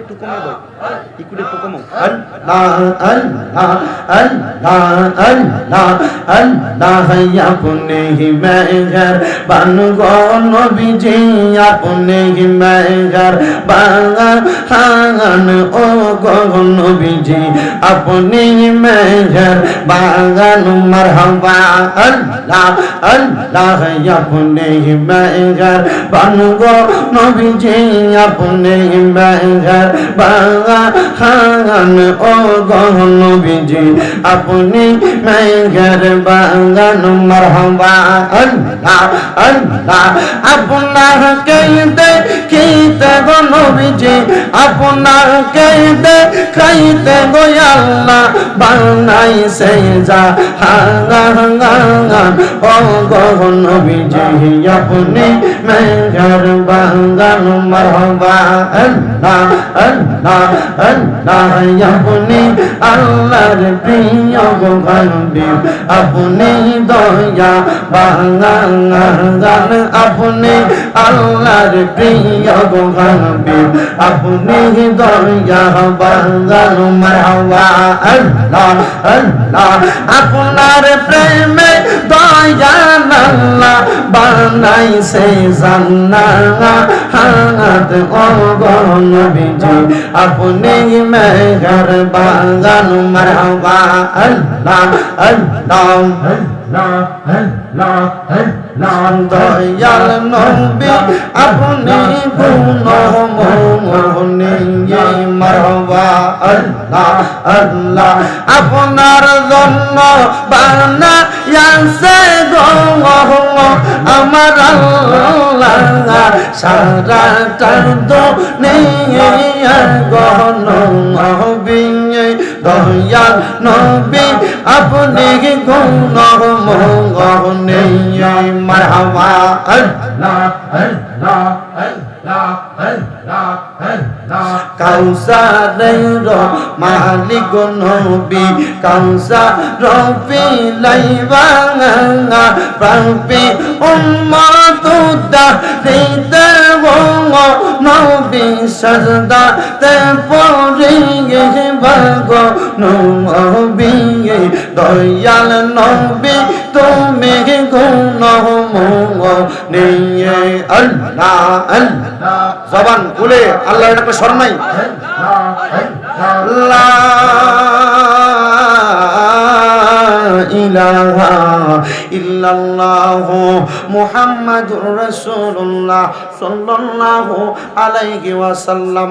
একটু কমে দাও ইকুটা একটু কমো আল্লাহ আল্লাহ আল্লাহ আল্লাহ আল্লাহ আপনি হি মেঘর বান গো নবীজি আপনি হি মেঘর বাগান ও গো নবীজি আপনি হি মেঘর বাগান মারহাবা আল্লাহ আল্লাহ আপনি হি মেঘর বান গো নবীজি আপনি হি মেঘর বাগান ও গহন বিজি। আপনি মেঘের বাগান, মারহাবা, আল্লাহ আল্লাহ। আপনার কেইতে কিতে গো নবীজি আপনার কেইতে খাইতে গো আল্লাহ বানাই সে যা হাঙ্গা হাঙ্গা ও গহন বিজি আপনি মেঘের বাগান, মারহাবা, আল্লাহ আল্লাহ আল্লাহ। আপনি আল্লাহর প্রিয় গোগান্ডি আপনি দয়া বাঙান আপনি আল্লাহর প্রিয় গোগান্ডি আপনি দয়া বাঙান মারহাবা আল্লাহ আল্লাহ আপনার প্রেমে দয়া আল্লাহ বানাইছে জান্নাত। হাত অগণ বিজি আপনি মেঘর বাগান মারহাবা, আল্লাহ আল্লাহ, আপনার জন্য বানা ইয়াসে আমার আল্লাহ সারা দো নেই গণ নবী দয়াল নবী, আপনি গুণ মঙ্গনে মারহাবা, আল্লাহ আল্লাহ আল্লাহ আল্লাহ আল্লাহ। কাউসারের মালিক নবী, কাউসার লাইবা প্রাণপি উম্মতুদা দিতে নবী সজদা তে পড়িয়ে ভাগ নবী, দয়াল নবী, তুমি গুণ নিয়ে আল্লাহ আল্লাহ। জবান খুলে, আল্লাহর একটা শর্মাই ইলাহা ইল্লাল্লাহ মুহাম্মাদুর রাসূলুল্লাহ ওয়াসাল্লাম।